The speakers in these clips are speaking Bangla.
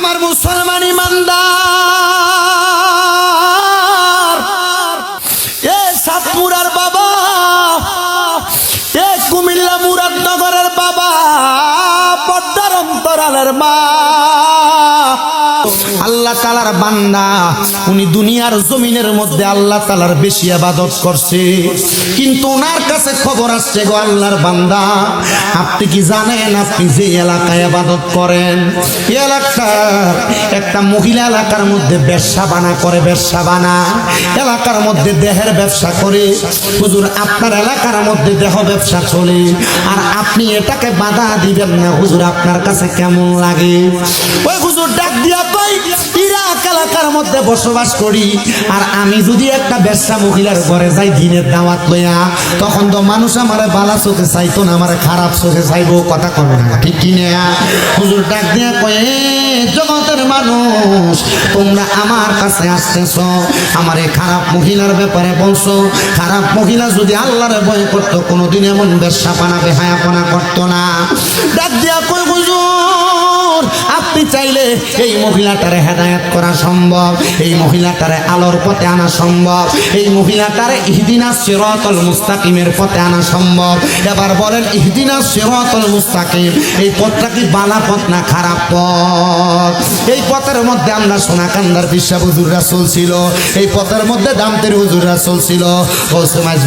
আমার মুসলমান ইমানদার। এ সাতপুরার বাবা এ কুমিল্লা মুরাদনগরের বাবা পদ্মার অন্তরালের মা আল্লাহ তালার বান্দা। উনি দুনিয়ার জমিনের মধ্যে আল্লাহ তালার বেশি আবাদত করছে। কিন্তু ওনার কাছে খবর আসছে গো আল্লাহর বান্দা, আপনি কি জানেন আপনি যে এলাকায় আবাদত করেন? এলাকার একটা মহিলা এলাকার মধ্যে ব্যবসা বানা করে, ব্যবসা বানা। এলাকার মধ্যে দেহের ব্যবসা করে। হুজুর, আপনার এলাকার মধ্যে দেহ ব্যবসা চলে। আর আপনি এটাকে বাধা দিবেন না। হুজুর, আপনার কাছে কেমন লাগে? ওই হুজুর ডাক দিয়া কই ইরাক এলাকার মধ্যে বসবাস করি। আর আমি যদি একটা ব্যবসা মহিলার ঘরে যাই, দিনের দাওয়াত লইয়া, তখন তো মানুষ আমারে বালা চোখে চাইতো না, আমারে খারাপ চোখে কথা কবে না। ঠিক কি না? হুজুর ডাক কয়ে জগতের মানুষ, তোমরা আমার কাছে আসতেছ, আমার এই খারাপ মহিলার ব্যাপারে বলছো। খারাপ মহিলা যদি আল্লাহরে ভয় করতো, কোনোদিন এমন ব্যবসা বানাবে, হায়াপনা করতো না। ডাক দিয়া কই হুজুর আপনি চাইলে এই মহিলাটারে হেদায়ত করা সম্ভব, এই মহিলাটারে আলোর পথে আনা সম্ভব, এই মহিলাটারে ইহদিনা সিরাতাল মুস্তাকিমের পথে আনা সম্ভব। এবার বলেন, ইহদিনা সিরাতাল মুস্তাকিম, এই পথটা কি বালা পথ না খারাপ পথ? এই পথের মধ্যে আমরা সোনাকান্দার বিশ্বা হুজুররা চলছিল এই পথের মধ্যে দামতের হুজুররা চলছিল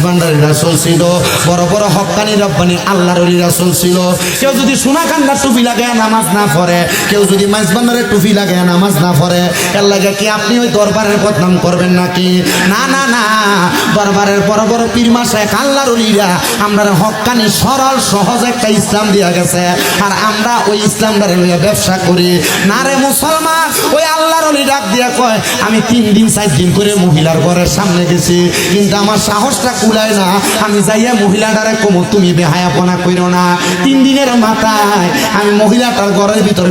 ভান্ডারীরা চলছিল বড় বড় হকানি রব্বানি আল্লাহর অলিরা চলছিল কেউ যদি সোনাকান্দার টুপি লাগে নামাজ না পড়ে কেউ যদি ভান্ডারের টুপি লাগে নামাজ না পড়ে, এর লাগে কি আপনি ওই দরবারের বদনাম করবেন নাকি? না না না। দরবারের বড় বড় পীর মাসায় আল্লাহর অলিরা আমরা হকানি, সরল, সহজ একটা ইসলাম দিয়া গেছে। আর আমরা ওই ইসলামটারে লইয়া ব্যবসা করি। না রে মুসলমান, ওই আল্লাহর অলি ডাক দিয়া কয়, আমি তিন দিন, চার দিন করে মহিলার ঘরের সামনে গেছি, কিন্তু আমার সাহসটা কুলায় না। আমি যাইয়া মহিলাটারে কমো, তুমি বেহায়াপনা কইরো না। তিন দিনের মাথায় আমি মহিলাটার ঘরের ভিতরে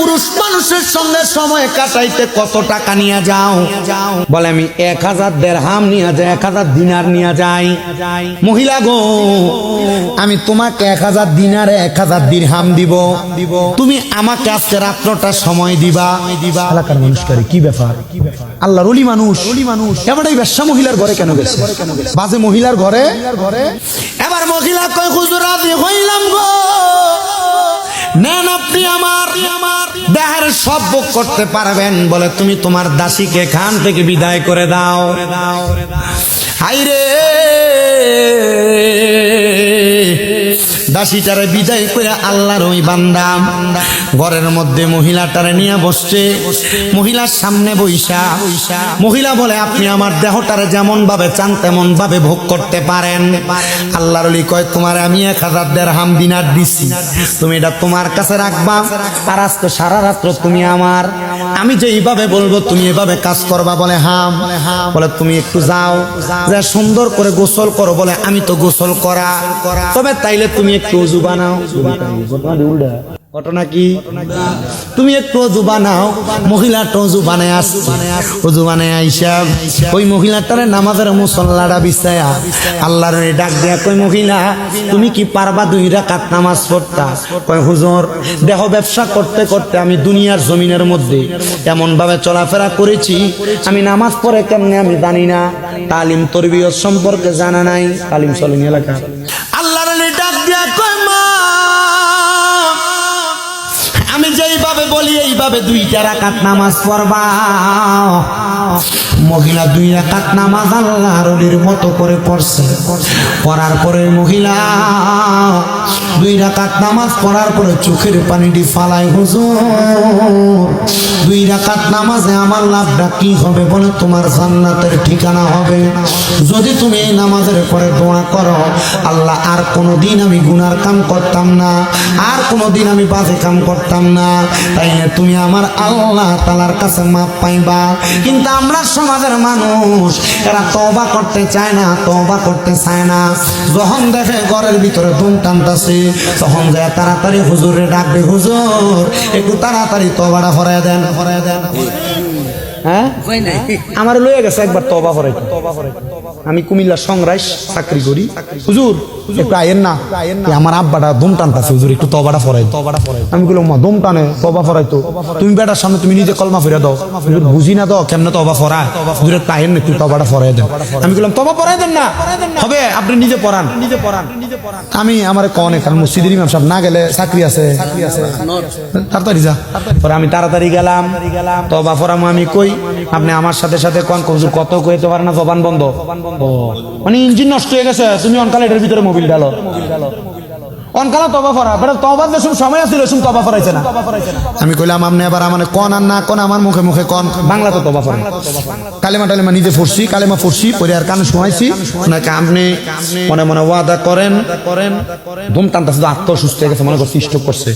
পুরুষ মানুষের সঙ্গে সময় কাটাইতে কত টাকা নিয়ে যাও? বলে, আমি এক হাজার দেড়হাম নিয়ে যাই এক হাজার দিনার নিয়ে যাই। মহিলা গো, আমি তোমাকে এক হাজার দিনারে এক হাজার দিরহাম দিব। দিব তুমি আমাকে আজকে রাত্রটা সময় দিবা। দিবা এলাকার মানুষ করে কি ব্যাপার? আল্লাহর অলি মানুষ। অলি মানুষ এবার ব্যবসা মহিলার ঘরে কেন গেছে? বাজে মহিলার ঘরে ঘরে? এবার মহিলা কয়, হুজুর, রাজি হইলাম গো। নেন আপনি ভোগ করতে পারবেন বলে তুমি তোমার দাসীকে খান থেকে বিদায় করে দাও। হাইরে দাসীটারে বিদায় করে আল্লাহর ওই বান্দা। ঘরের মধ্যে মহিলাটারে নিয়ে বসছে। মহিলার সামনে বইসা। মহিলা বলে, আপনি আমার দেহটারে যেমন ভাবে চান তেমন ভাবে ভোগ করতে পারেন। আল্লাহর অলি কয়, তোমার আমি এক হাজার দেড় হাম দিনার দিছি। তুমি এটা তোমার কাছে রাখবা। আর আজকে সারা রাত্র তুমি আমার। আমি যে এইভাবে বলব, তুমি এভাবে কাজ করবা বলে হাম। বলে, তুমি একটু যাও। যে সুন্দর করে গোসল করো বলে, আমি তো গোসল করা। তবে তাইলে তুমি বানাও ঘটনা কি? তুমি বানাও অজু বানায় অজু বানায় আইসা। ওই নামাজের মুসল্লাটা বিছায়া আল্লাহর ডাক দেয়া কই মহিলা, তুমি কি পারবা দুই রাকাত নামাজ পড়তা? কয়, হুজুর, দেহ ব্যবসা করতে করতে আমি দুনিয়ার জমিনের মধ্যে এমন ভাবে চলাফেরা করেছি। আমি নামাজ পড়ে কেমনে আমি জানি না। তালিম তরবিয়ত সম্পর্কে জানা নাই। তালিম চলেন এলাকা আমি যেইভাবে বলি এইভাবে দুইটা রাকাত নামাজ পড়বা। মহিলা দুই রাকাত নামাজ আল্লাহর অলির মতো করে পড়ছে। পড়ার পরে মহিলা দুই রাকাত নামাজ পড়ার পরে চোখের পানিটি ফালাই হুজুর, দুই রাকাত নামাজে আমার লাভটা কি হবে বলে? তোমার জান্নাতের ঠিকানা হবে যদি তুমি এই নামাজের পরে দোয়া করো, আল্লাহ আর কোনো দিন আমি গুনার কাম করতাম না, আর কোনো দিন আমি বাজে কাম করতাম না। তাইলে তুমি আমার আল্লাহ তালার কাছে মাপ পাইবা। কিন্তু আমরা সমাজের মানুষ, এরা তবা করতে চায় না তবা করতে চায় না। যখন দেখে ঘরের ভিতরে ধুম টানতেছে, তখন যায় তাড়াতাড়ি হুজুরে ডাকবে, হুজুর, একটু তাড়াতাড়ি তবাটা হরাই দেন হরাই দেন। হ্যাঁ? আমার লয়ে গেছে একবার তবা করে। আমি কুমিল্লা সংরাইস চাকরি করি। হুজুর একটু না। আমার আব্বাটা দম হুজুর একটু তবাটা ফরাই। আমি বললাম দম টানে তবা ফরাই তো। তুমি বেটার সামনে তুমি নিজে কলমা ফিরে দাও। হুজুর বুঝি না দাও কেমনে তবা ফরা হুজুর একটু আয়ের না একটু তবাটা ফরাই দেন। আমি বললাম তবা ফরাই দেন না। হবে আপনি নিজে পড়ান। নিজে পড়ান আমি আমার কনে কারণ মসজিদের ইমাম সাহেব না গেলে চাকরি আছে। তাড়াতাড়ি যা। পরে আমি তাড়াতাড়ি গেলাম। তবা ফরাম আমি কই? আপনি আমার সাথে সাথে কন হুজুর কত কইতে পারে না, জবান বন্ধ। মানে ইঞ্জিন নষ্ট হয়ে গেছে, তুমি অনকাল এটার ভিতরে মোবিল ডালো ফরা আমি কইলাম আপনি এবার আমার আর কোনদিন মুখে মুখে টালেমা নিজে পরে আর করছে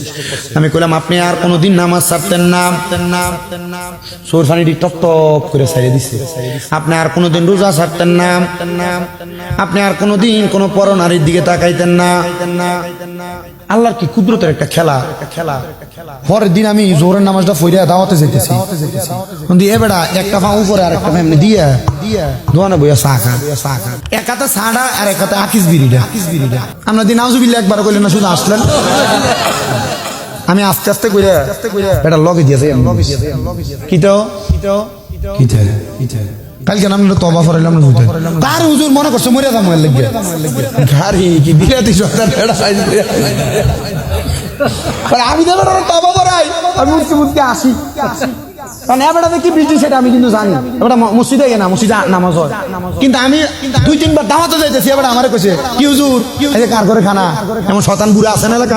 আমি কইলাম, আপনি আর কোনোদিন নামাজ ছাড়তেন না। সুর ফানিটি টপ টপ করে ছাড়িয়ে দিছে। আপনি আর কোনোদিন রোজা ছাড়তেন না। আপনি আর কোনোদিন কোনো পরনারীর দিকে তাকাইতেন না। আল্লাহর কি কুদরতের একটা খেলা? খেলা পরের দিন আমি জোরের নামাজটা ফইরিয়া দাওয়াতে যেতেছি কিন্তু বেড়া একটা পা উপরে আর একটা এমনি দিয়ে দোয়ানে বইয়া এক হাতে সাড়া আর এক হাতে আকিস বিড়িটা। আকিস বিড়িটা আমরা দিন একবার কইলেন না শুধু আসলেন। আমি আস্তে আস্তে এটা লগে লগে কিতো কিতো কিতো কিতো কালকে আমরা তবা ফরাইলাম না হুজুর। তার হুজুর মনে করছে মরে যাম এর লাগে গাড়ি কি বিলাতি সর্দার ফেড়া খাই আমি দেব তবা করাই, আমি উঠতে উঠতে আসি। কারণ এবারটা কি বিল্ডিং সেটা আমি কিন্তু জানি। এবারটা মসজিদে না, মসজিদে নামাজ হয়। কিন্তু আমি দুই তিনবার দাওয়াতে যাইতেছি এবার আমার কইছে, কি হুজুর কি কার করে খানা এমন শতান বুড়া আছে না এলাকা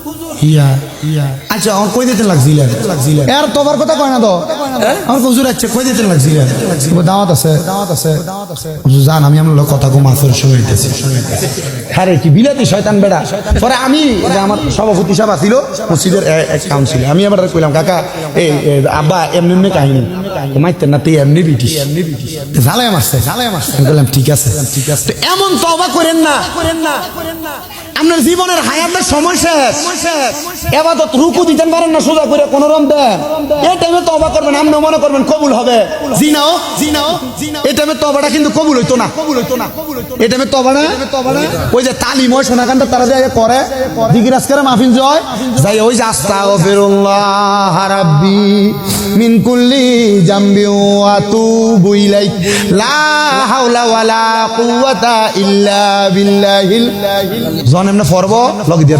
আচ্ছা আমার কই দিতে লাগছিল? এর তোবার কথা কয় না তো? আমার হুজুর আছে কই দিতে লাগছিল? দাওয়াত আছে। দাওয়াত আছে। আছে। জান আমি আমার কথা কম আসর কি বিলাতি শয়তান বেড়া। পরে আমি আমার সভাপতি সাহেব আছিল মসজিদের এক কাউন্সিল আমি আবার কইলাম কাকা এই আব্বা এমনি এমনি কাহিনী। মাইতেন না তুই এমনি বিটি ঝালাই মারছে বললাম ঠিক আছে। ঠিক আছে। এমন তবা করেন না। করেন না। আপনার জীবনের হায়াতের সময় শেষ। এবার তো রুকু দিতেন পারেন না সোজা করে কোন রম দেন। এই টাইমে তবা করবেন আপনি মনে করবেন কবুল হবে। জিনাও জিনাও এই টাইমে তবাটা কিন্তু কবুল হইতো না। কবুল হইতো না এই টাইমে তবাটা ওই যে তালিম হয় সোনাকান্ত তারা যে করে। দিগিরাজ করে মাহফিল জয় যাই ওই যে আস্তাগফিরুল্লাহ লা হাওলা ওয়ালা কুওয়াতা ইল্লা বিল্লাহিল। জন এমনে ফরব লগ দিয়া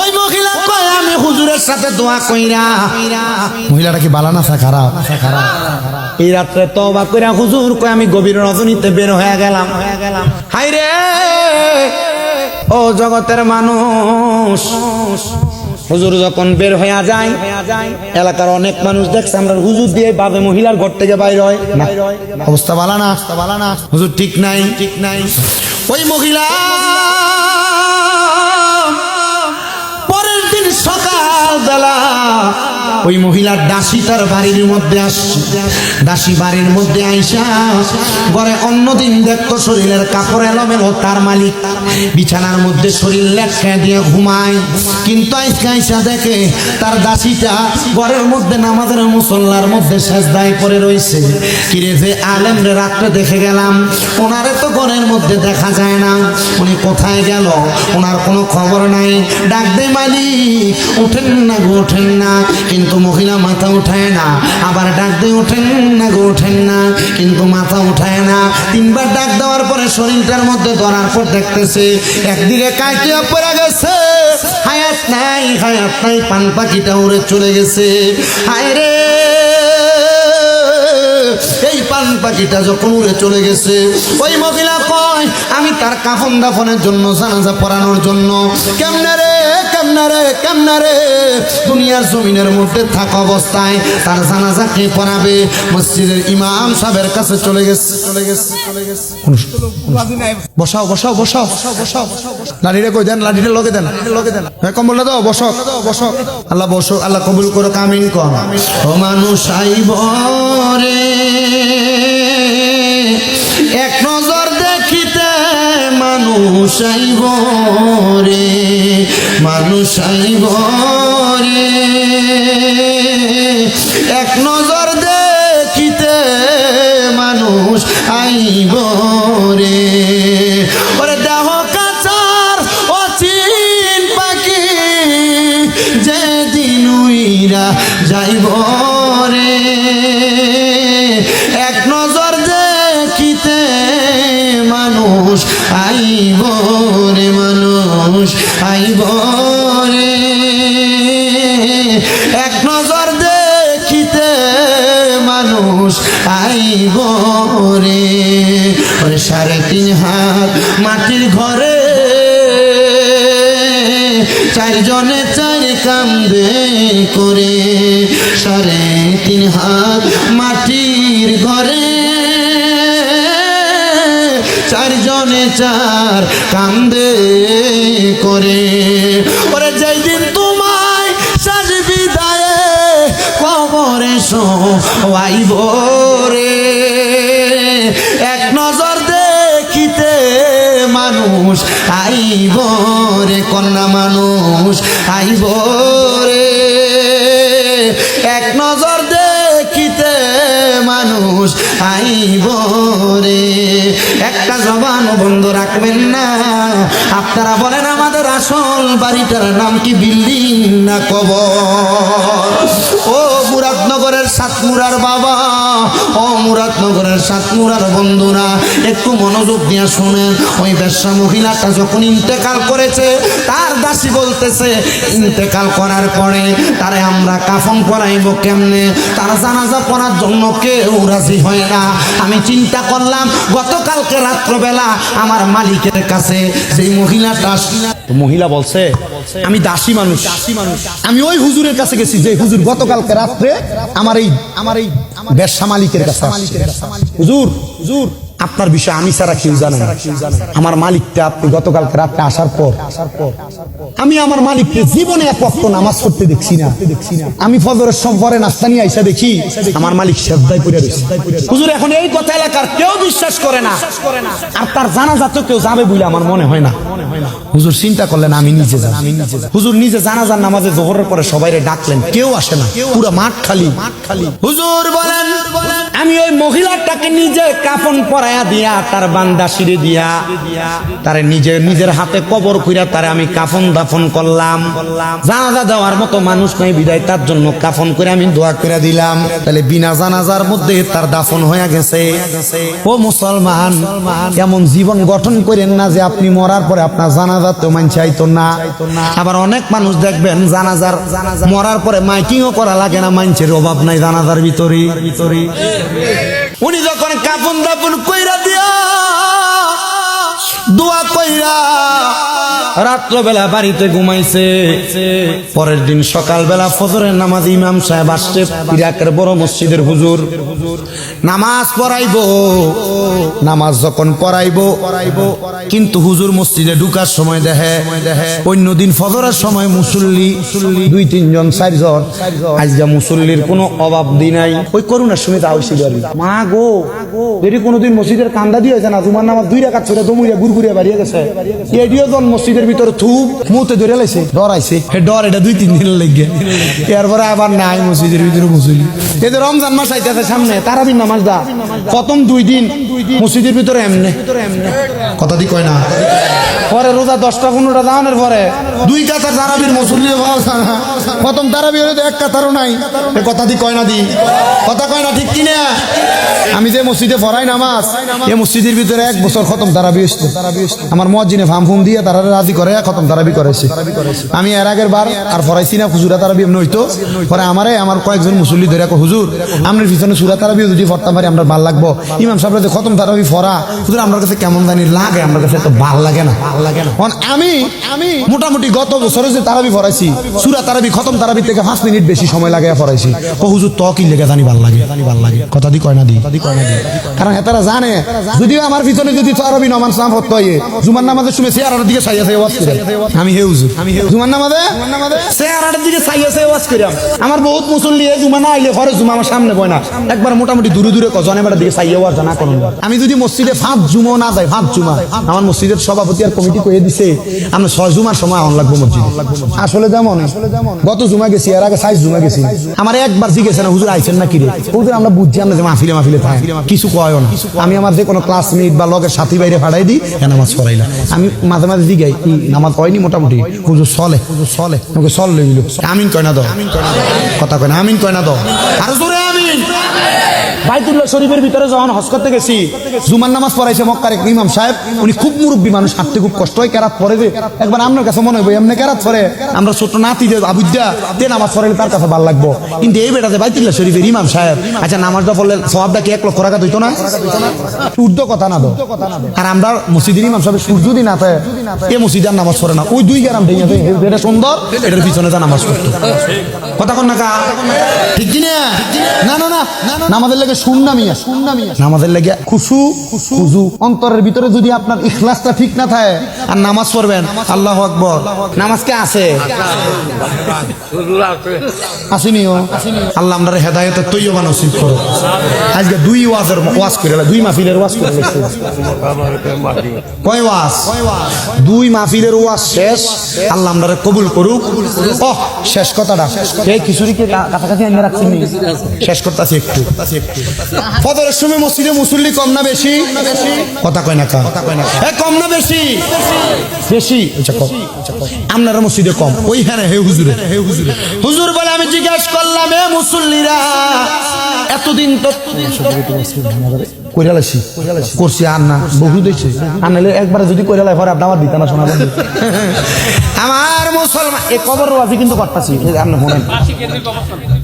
ওই মহিলা কয় আমি হুজুরের সাথে দোয়া কইরা মহিলাটা কি বালা না খারাপ খারাপ এই রাত্রে তবা কইরা হুজুর কয় আমি গভীর রজনীতে বের হয়ে গেলাম। হয়ে গেলাম হাই রে ও জগতের মানুষ। হুজুর যখন বের হয়ে যায় এলাকার অনেক মানুষ দেখছে আমরা হুজুর দিয়ে বাবে মহিলার ঘর থেকে বাইর হয়। অবস্থা ভালো না। অবস্থা ভালো না। হুজুর ঠিক নাই। ঠিক নাই। ওই মহিলা ওই মহিলার দাসী তার বাড়ির মধ্যে আসছে। দাসী বাড়ির মধ্যে আইসা ঘরে অন্যদিন দেখতো শরীরের কাপড় এলোমেলো, তার মালিক। বিছানার মধ্যে শরীর লেখা দিয়ে ঘুমায়। কিন্তু আইসা আইসা দেখে তার দাসীটা ঘরের মধ্যে নামাজের মুসল্লার মধ্যে শেষ দায় পড়ে রয়েছে। কিরে যে আলেম রে, রাত্রে দেখে গেলাম, ওনারে তো ঘরের মধ্যে দেখা যায় না। উনি কোথায় গেল? ওনার কোনো খবর নাই। ডাক দে মালিক ওঠেন না গো, উঠেন না। কিন্তু কিন্তু মহিলা মাথা উঠায় না, আবার ডাক দিয়ে ওঠেন না গো ওঠেন না। কিন্তু মাথা উঠায় না। তিনবার ডাক দেওয়ার পরে শরীরটার মধ্যে ধরার পর দেখতেছে, একদিকে কাটিয়া পড়ে গেছে। হায়াত নাই হায়াত নাই, পান পাখিটা উড়ে চলে গেছে। হায় রে! এই পান পাখিটা যখন উড়ে চলে গেছে, ওই মহিলা কয়, আমি তার কাফন দাফনের জন্য, জানাজা পড়ানোর জন্য। কেমনে রে? কেমনে রে কেমনে রে? দুনিয়ার জমিনের মধ্যে থাকা অবস্থায়, তার জানাজা কে পড়াবে? মসজিদের ইমাম সাহেবের কাছে চলে গেছে চলে গেছে চলে গেছে। বসাও বসাও বসাও বসাও লাঠিটা কই দেন? লাঠিটা লগে দেন লগে দেন। হ্যাঁ কম্বলটা দাও বসক বসক আল্লাহ বসক আল্লাহ কবুল করো কামিন কর। ও মানুষ আইব রে, এক মানুষ আইব রে মানুষ আইব রে। এক নজর দেখিতে মানুষ আইব মাটির ঘরে। চারজনে চার কান্দে করে। সাড়ে তিন হাত মাটির ঘরে। চারজনে চার কান্দে করে। ওরে যেই দিন তোমায় সাজ বিদায়ে কবরে রে আইব কন্যা মানুষ, আইব রে। এক নজর দেখিতে মানুষ, আইব একটা জবান বন্ধ রাখবেন না। আপনারা বলেন আমাদের আসল বাড়িটার নাম কি, বিল্ডিং না কবর? ও মুরাদনগরের সাতমুরার বাবা। ও মুরাদনগরের সাতমুরার বন্ধুরা, একটু মনোযোগ দিয়ে শুনেন, ওই ব্যবসা মহিলাটা যখন ইন্তেকাল করেছে, তার দাসী বলতেছে, ইন্তেকাল করার পরে তারে আমরা কাফন পরাইব কেমনে? তার জানাজা পড়ার জন্য কেউ রাজি হয় না। আমি চিন্তা করলাম, গতকালকে রাত্রবেলা আমার মালিকের কাছে যে মহিলাটা মহিলা বলছে, আমি দাসী মানুষ। আমি ওই হুজুরের কাছে গেছি যে হুজুর গতকালকে রাত্রে আমার এই আমার এই ব্যবসা মালিকের কাছে। হুজুর হুজুর আপনার বিষয়ে আমি ছাড়া কেউ জানে আমার মালিকটা আপনি গতকালকে রাত্রে আসার পর, আমি আমার মালিককে জীবনে এক ওয়াক্ত নামাজ পড়তে দেখছি না। আমি ফজরের সব পরে নাস্তা নিয়ে আইসা দেখি, আমার মালিক শ্রদ্ধায় রয়েছে। হুজুর, এখন এই কথা এলাকার কেউ বিশ্বাস করে না। আর তার জানাজা তো কেউ যাবে বলে আমার মনে হয় না। হুজুর, চিন্তা করলেন, আমি নিজে যাব। হুজুর, নিজে জানাজার নামাজে জোহরের পরে সবাইরে ডাকলেন, কেউ আসে না। পুরো মাঠ খালি মাঠ খালি। হুজুর বলেন আমি ওই মহিলাটাকে নিজে কাফন পরায়া দিয়া তার বান্দা সিঁড়ি দিয়া, তারে নিজে নিজের হাতে কবর কইরা তারে আমি কাফন দাফন করলাম। জানাজা দেওয়ার মতো মানুষ নাই বিদায়, তার জন্য কাফন করে আমি দোয়া করে দিলাম। তাহলে বিনা জানাজার মধ্যে তার দাফন হয়ে গেছে। ও মুসলমান, এমন জীবন গঠন করেন না যে আপনি মরার পরে আপনার জানাজা তো মানছে আইতো না। আবার অনেক মানুষ দেখবেন জানাজার মরার পরে মাইকিংও করা লাগে না মানছের অভাব নাই জানাজার ভিতরে ভিতরে। উনি যখন কাপন দাপন কইরা দিয়া দোয়া কইরা রাত্রবেলা বাড়িতে ঘুমাইছে। পরের দিন সকালবেলা ফজরের নামাজ ইমাম সাহেব আসছে, ইরাকের বড় মসজিদের হুজুর। নামাজ পড়াইবো, নামাজ যখন পড়াইবো, কিন্তু হুজুর মসজিদে ঢুকার সময় দেখে অন্য দিন ফজরের সময় মুসল্লি, দুই, তিনজন, চারজন, আজকে মুসল্লির কোনো অভাব দি নাই। ওই করুণার সময় তা হয়েছিল মা গো যদি কোনোদিন মসজিদের কান্দা দিয়ে না? তোমার নামাজ দুই রাখাত ছেড়ে দমুরিয়া গুড়গুড়িয়া বাড়িয়ে গেছে। এডিও জন মসজিদের ভিতরে থুপ মুতে ধরে লাইছে, ডরাইছে। হে ডর, এটা দুই তিন দিন লেগে। এরপরে আবার নাই, মসজিদের ভিতরে মুসলি এদের রমজান মাস আইতেছে সামনে তারা দিন নামাজ দা। প্রথম দুই দিন মসজিদের ভিতরে এমনে। কথা দি কয় না। পরে রোজা দশটা, পনেরোটা দাওয়ানোর পরে দুই কাতার তারাবির না। প্রথম তারাবি হলে তো এক কাতারও নাই। কথা দি কয় না দি। কথা কয় না ঠিক কিনা? আমি যে মসজিদে পড়াই নামাজ এই মসজিদের ভিতরে এক বছর খতম তারাবি আমার মসজিদে ফার্ম ফুম দিয়ে তারা রাজি করে খতম তারাবি করেছে আমি এর আগের বার আর পড়াইছি না হুজুরা তারাবি এমনি হইতো। পরে আমারে আমার কয়েকজন মুসল্লি ধরে কয়, হুজুর আপনার পিছনে সুরা তারাবি যদি পড়তাম পারি আমরা ভালো লাগবো। ইমাম সাহেব খতম তারাবি পড়া হুজুর আমার কাছে কেমন জানি লাগে আমার কাছে তো ভালো লাগে না। ভালো লাগে না আমি আমি মোটামুটি গত বছরে যে তারাবি পড়াইছি সুরা তারাবি খতম তারাবি থেকে পাঁচ মিনিট বেশি সময় লাগে পড়াইছি ও হুজুর তো কি লেগে জানি ভালো লাগে? জানি ভালো লাগে কথা দি কয় না দি। কয় না দি কারণ হেতারা জানে যদিও আমার পিছনে যদি তারাবি নমান সাম হতো জুমার নামাজে শুনে চেয়ারের দিকে চাইয়া চাই ওয়াজ করে আমি হে হুজুর। আমি হে জুমার নামাজে? চেয়ারের দিকে ওয়াজ করিলাম আমার বহুত মুসল্লি জুমা না আইলে ঘরে জুমা আমার সামনে বয় না। একবার মোটামুটি দূরে দূরে দিকে ওয়াজ করুন। আমি যদি মসজিদে জুমো না যাই জুমা, আমার মসজিদের সভাপতি আর কমিটি কয়ে দিছে আমরা ছয় জুমার সময় লাগবো মসজিদে। আসলে যেমন, গত জুমা গেছি আগে সাইজ জুমা গেছি। আমার একবার জিজ্ঞেস না হুজুর আইছেন না কিরে হুজুর, আমরা বুঝছি, আমরা যে মাহফিলে মাহফিলে থাকি। কিছু কয়ও না। আমি আমার যে কোনো ক্লাসমেট বা লগের সাথী বাইরে ফাড়াই দিই নামাজ পড়াইলাম আমি মাঝে মাঝে জিগাই নামাজ হয়নি মোটামুটি? হুজুর, চলে। হুজুর, চলে। ওকে লইল। আমিন কয় না দাও। কথা কয় না আমিন কয় না দাও। আরও বাইতুল্লাহ শরীফের ভিতরে যখন হজ করতে গেছি, জুমার নামাজ পড়াইছে মক্কার এক ইমাম সাহেব, উনি খুব মুরব্বী মানুষ, হাঁটতে খুব কষ্ট হয়, কেরাত পরে যে। একবার আপনার কাছে মনে হবে, এমনি কেরাত পরে, আমরা ছোট নাতি যে আবুদ্দা তে নামাজ পড়াইলে তার কাছে ভালো লাগবো। কিন্তু এই বেটাতে বাইতুল্লাহ শরীফের ইমাম সাহেব আচ্ছা নামাজটা পড়লে সবটা কি এক লক্ষ টাকা হইতো না? সূর্য কথা না দো আর আমরা মসজিদের ইমাম সাহেব, সূর্য দিন না থাকে মসজিদে আর নামাজ পড়ে না। ওই দুই গ্রাম যায় এটা সুন্দর, এটার পিছনে যা নামাজ পড়তো। কথা কন না কা ঠিক কি না না না না নামাজের লাগে নামাজের লাগে খুশু খুজু। অন্তরের ভিতরে যদি আপনার ইখলাসটা ঠিক না থাকে আর নামাজ পড়বেন আল্লাহ আকবর। নামাজ কে আছে? আসেনিও আল্লাহ আমরা হেদায়তের তৈয় নসিব করো আজকে দুই ওয়াজের ওয়াজ করে দুই মাহফিলের ওয়াজ করে কয় ওয়াজ? দুই মাহফিলের ওয়াজ শেষ। আল্লাহ আমরা কবুল করুক। ও শেষ কথাটা। এই খিচুড়িকে কাছাকাছি আনিয়ে রাখছি শেষ করতেছি একটু। ফদরের সময় মসজিদে মুসল্লি কম না বেশি? কথা কয় না কা এ, কম না বেশি? বেশি। আপনারা মসজিদে কম। ওই হ্যাঁ হে হুজুরে হে হুজুরে। হুজুর বলে আমি জিজ্ঞাসা করলাম এ মুসল্লিরা এতদিন তো করছি আর না বহু দিয়েছে। আর নাহলে একবারে যদি কইরালাই পরে আপনি আমার দিতে না শোনা বন্ধু। আমার মুসলমান এ কবর আছে কিন্তু করতেছি আপনি শোনেন।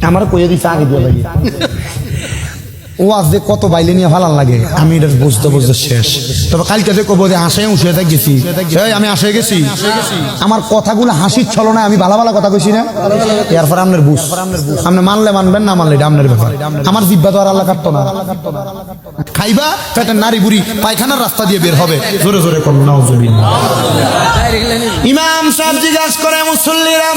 আমার কইয়ে দিচ্ছে আগে দিয়ে লাগে ও আজ যে কত বাইলে নিয়ে ভালো লাগে, আমি এটা বুঝতে বুঝতে শেষ। তবে কালকে যে কব যে হাসে উঠে দেখ গেছি। আমি আসে গেছি। আমার কথাগুলো হাসির ছলনায় আমি ভালো ভালো কথা কইছি না। এরপর আপনার বুঝ। আপনি মানলে মানবেন, না মানলে এটা আপনার ব্যাপার। আমার জিব্বা তো আর আল্লাহ কাটতো না। খাইবা পেটের নারী বুড়ি পায়খানার রাস্তা দিয়ে বের হবে। জোরে জোরে করুন ইমাম সাহেব জিজ্ঞাসা করে মুসল্লিরাম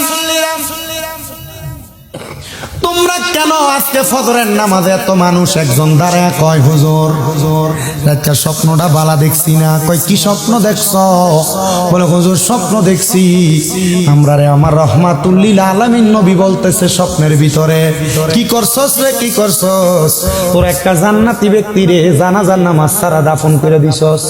তোমরা কেন আজকে ফজরের নামাজে এত মানুষ? একজন দাঁড়ায় কয়, হুজুর হুজুর একটা স্বপ্নটা বালা দেখছি না। কয়, কি স্বপ্ন দেখছ? বলে, হুজুর, স্বপ্ন দেখছি। আমরা রে, আমার রহমাতুল্লিল আলামিন নবী বলতেছে স্বপ্নের ভিতরে। কি করছস রে, কি করছস? তোর একটা জান্নাতি ব্যক্তি রে, জানাজার নামাজ সারা দাফন করে দিছস।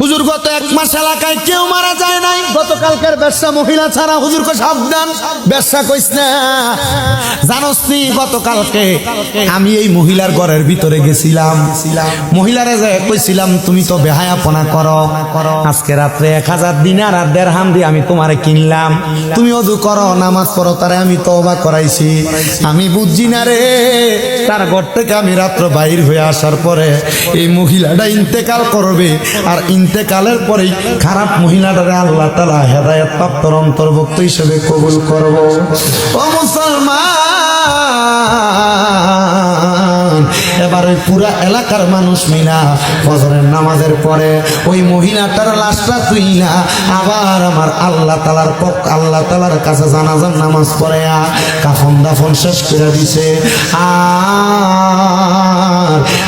হুজুর, গত এক মাস এলাকায় কেউ মারা যায় নাই। গতকালকার ব্যবসা মহিলা ছাড়া হুজুরকে সাবধান। ব্যবসা কইস না। জানোস নি, গতকালকে আমি এই মহিলার ঘরের ভিতরে গেছিলাম। মহিলারে যে কইছিলাম, তুমি তো বেহায়াপনা করো। আজকে রাত্রে এক হাজার দিনার আর দেড় হাম দিয়ে আমি তোমারে কিনলাম। তুমি অদু করো, নামাজ পড়ো, তারে আমি তওবা করাইছি। আমি বুঝছি না রে, তার ঘর থেকে আমি রাত্র বাইর হয়ে আসার পরে এই মহিলাটা ইন্তেকাল করবে, আর ইন্তেকালের পরেই খারাপ মহিলাটারে আল্লাহ তালা হেদায়ত প্রাপ্তর অন্তর্ভুক্ত হিসেবে কবুল করব। ও মুসলমান এবার ওই পুরা এলাকার মানুষ মিলা ফজরের নামাজের পরে ওই মহিলাটার লাশটা তুই না আবার আমার আল্লাহ তালার পক আল্লাহ তালার কাছে জানাজার নামাজ পড়ে আ, কাফন দাফন শেষ করে দিছে। আর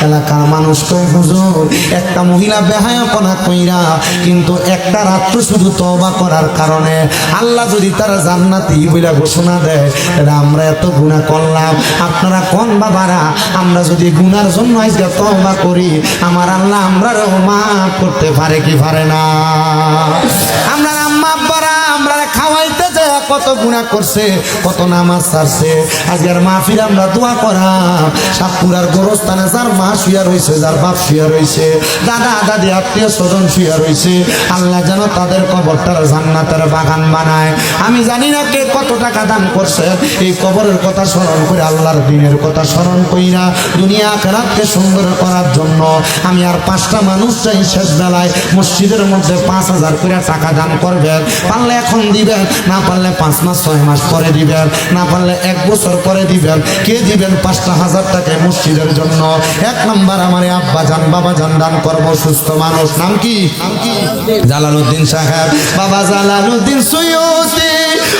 এলাকার মানুষ কই, হুজুর, একটা মহিলা বেহায়াপনা কইরা কিন্তু একটা রাত্র শুধু তওবা করার কারণে আল্লাহ যদি তারা জান্নাতি বইলা ঘোষণা দেয় এটা আমরা এত গুণা করলাম। আপনারা কোন বাবারা? আমরা যদি গুনার জন্য আজকে তওবা করি, আমার আল্লাহ আমরাও মাফ করতে পারে কি পারে না? আমরা আম্মা কত গুণা করছে, কত নামাজ ছাড়ছে। আজকের মাহফিল আমরা দোয়া করাম। সাতপুরার গোরস্থানে যার মা শুয়া রয়েছে, যার বাপ শুয়া রয়েছে, দাদা, দাদি, আত্মীয় স্বজন শুয়া রয়েছে, আল্লাহ যেন তাদের কবরটার জান্নাতের বাগান বানায়। আমি জানি না কে কত টাকা দান করছে, এই কবরের কথা স্মরণ করে আল্লাহর দিনের কথা স্মরণ করি না দুনিয়া খেরাতকে সুন্দর করার জন্য আমি আর পাঁচটা মানুষ চাই শেষ বেলায় মসজিদের মধ্যে পাঁচ হাজার করে টাকা দান করবেন। পারলে এখন দিবেন, না পারলে পাঁচ মাস, ছয় মাস পরে দিবেন, না পারলে এক বছর পরে দিবেন। কে দিবেন পাঁচটা হাজার টাকা মসজিদের জন্য? এক নাম্বার আমার আব্বা যান বাবা যান দান করব, সুস্থ মানুষ। নাম কি? জালালউদ্দিন সাহেব। বাবা জালালউদ্দিন সৈয়দে,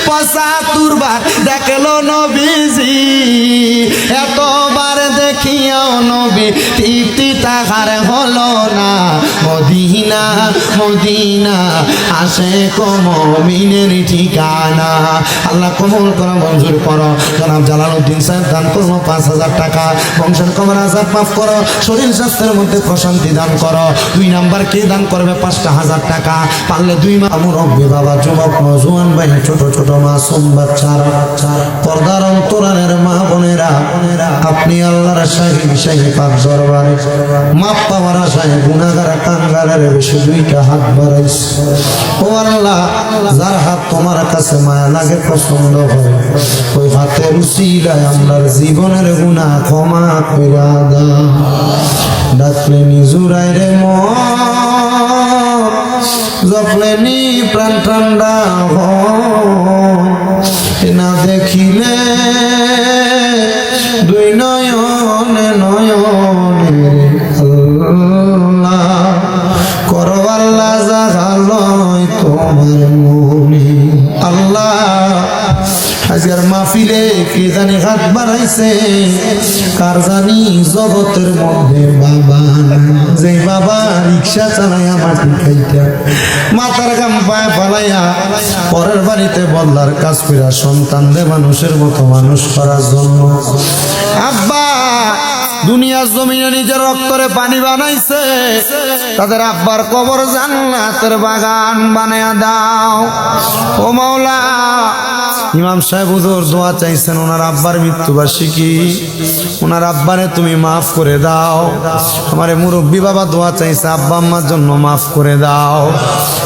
পঁচাত্তর বার দেখল নবীজি। এতবার দেখিয়াও নবী, তৃপ্তি তাহার হলো না। মদিনা মদিনা, আসে কমিনের ঠিকানা। আল্লাহ কবুল করো, মঞ্জুর করো। জনাব জালালউদ্দিন সাহেব, দান করব পাঁচ হাজার টাকা। বংশের কবর আজাদ মাফ করো, শরীর স্বাস্থ্যের মধ্যে প্রশান্তি দান করো। দুই নাম্বার কে দান করবে? পাঁচটা হাজার টাকা। পারলে দুই মা মুরব্বী বাবা, যুবক, নজওয়ান ভাই, ছোট ছোট মাসুম বাচ্চারা পর্দার অন্তরানের মা বোনেরা, আপনি আল্লাহর শাহী শাহী পাক দরবারে। মাপ পাওয়ার আশায় গুনাগার কাঙ্গারের বেশি দুইটা হাত বাড়াইছে। ও আল্লাহ, যার হাত তোমার কাছে মায়া লাগে পছন্দ হয় ওই হাতের উসিলায় আমরার জীবনের গুনাহ ক্ষমা কইরা দাও। ডাকলে নিজুরাই রে মন জপলেনি প্রাণ ঠান্ডা না দেখিলে দুই নয়নে নয়নে আল্লাহ, করো আল্লাহ জাগালয় তোমার মনে। মাহফিলে কে জানি হাত বাড়াইছে? কার জানি জগতের মধ্যে বাবা যে বাবা রিক্সা চালাইয়া মাটি খাইতা মাথার গাম পায়ে ফালাইয়া পরের বাড়িতে বদলার কাজ কইরা সন্তান দে মানুষের মতো মানুষ করার জন্য। আব্বা, দুনিয়ার জমিনে নিজের রক্তরে পানি বানাইছে। তাদের আব্বার কবর জান্নাতের বাগান বানায়া দাও। ও মাওলা ইমাম সাহেব হুজুর দোয়া চাইছেন, ওনার আব্বার মৃত্যুবার্ষিকী। ওনার আব্বারে তুমি মাফ করে দাও। আমারে মুরব্বী বাবা দোয়া চাইছে, আব্বা আম্মার জন্য মাফ করে দাও।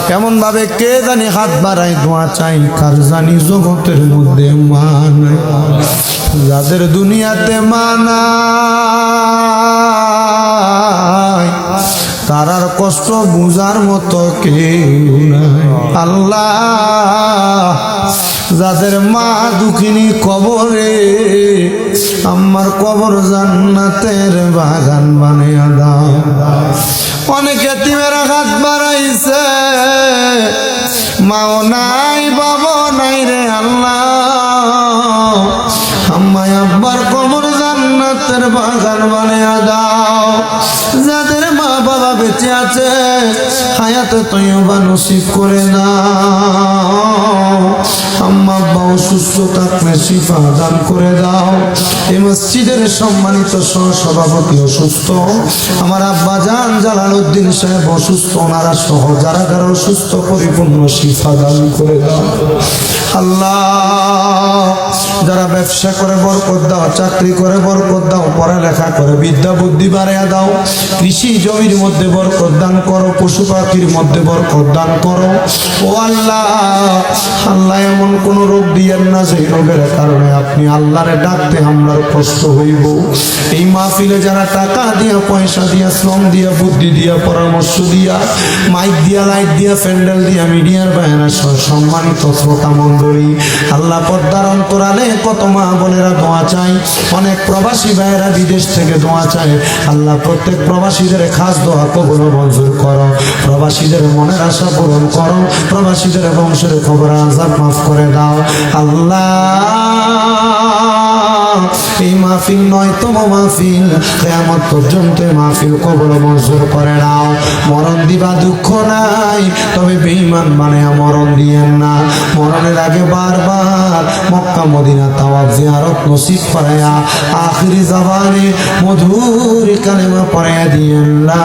কেমন ভাবে কে জানি হাত বাড়াই দোয়া চাই, কার জানি জগতের মধ্যে মান যাদের দুনিয়াতে মানা তারার কষ্ট বুঝার মতো নাই। আল্লাহ যাদের মা দুঃখিনী কবরে, আমার কবর জান্নাতের বাগান বানিয়ে দাও। অনেকে তিমের হাত বাড়াইছে, মাও নাই বাবা নাই রে আল্লাহ। আম্মাই আব্বার কবর জান্নাতের বাগান বানিয়ে দাও। বেঁচে আছে, হায়াতে তৈবা নসিব করে দাও আম্মা অসুস্থ থাকলে শিফা দান করে দাও। এই মসজিদের সম্মানিত সভাপতি অসুস্থ। আমার আব্বা জান জালালউদ্দিন সাহেব অসুস্থ, ওনারা সহ যারা যারা অসুস্থ, পরিপূর্ণ শিফা দান করে দাও। আল্লাহ, যারা ব্যবসা করে, বরকত দাও, চাকরি করে, বরকত দাও, পড়ালেখা করে, বিদ্যা বুদ্ধি বাড়াইয়া দাও, কৃষি জমির মধ্যে বরকত দান করো পশু পাখির মধ্যে বরকত দান করো। ও আল্লাহ আল্লাহ এমন কোন রোগ দিয়েন না যে রোগের কারণে আপনি আল্লাহরে ডাকতে আমরার কষ্ট হইব। এই মাহফিলে যারা টাকা দিয়া, পয়সা দিয়া, শ্রম দিয়া, বুদ্ধি দিয়া, পরামর্শ দিয়া, মাইক দিয়া, লাইট দিয়া, প্যান্ডেল দিয়া, মিডিয়ার বায়না সম্মানিত শ্রোতা মণ্ডলী, আল্লাহ পদ্মার অন্তরালে কত মা বোনেরা দোয়া চাই অনেক প্রবাসী ভাইয়েরা বিদেশ থেকে দোয়া চায়, আল্লাহ প্রত্যেক প্রবাসীদের খাস দোয়া কবুল ও মঞ্জুর করো। প্রবাসীদের মনের আশা পূরণ করো। প্রবাসীদের বংশের খবর আজাব মাফ করে দাও। আল্লাহ, এই মাহফিল নয়তম মাহফিল। কেয়ামত পর্যন্ত মাহফিল কবল মঞ্জুর করে নাও মরণ দিবা দুঃখ নাই, তবে বেঈমান মানে মরণ দিয়েন না। মরণের আগে বারবার মক্কা, মদিনা তাওয়াব জিয়ারত নসিব করায়া আখিরি জবানে মধুর কালেমা পড়ায়া দিয়েন লা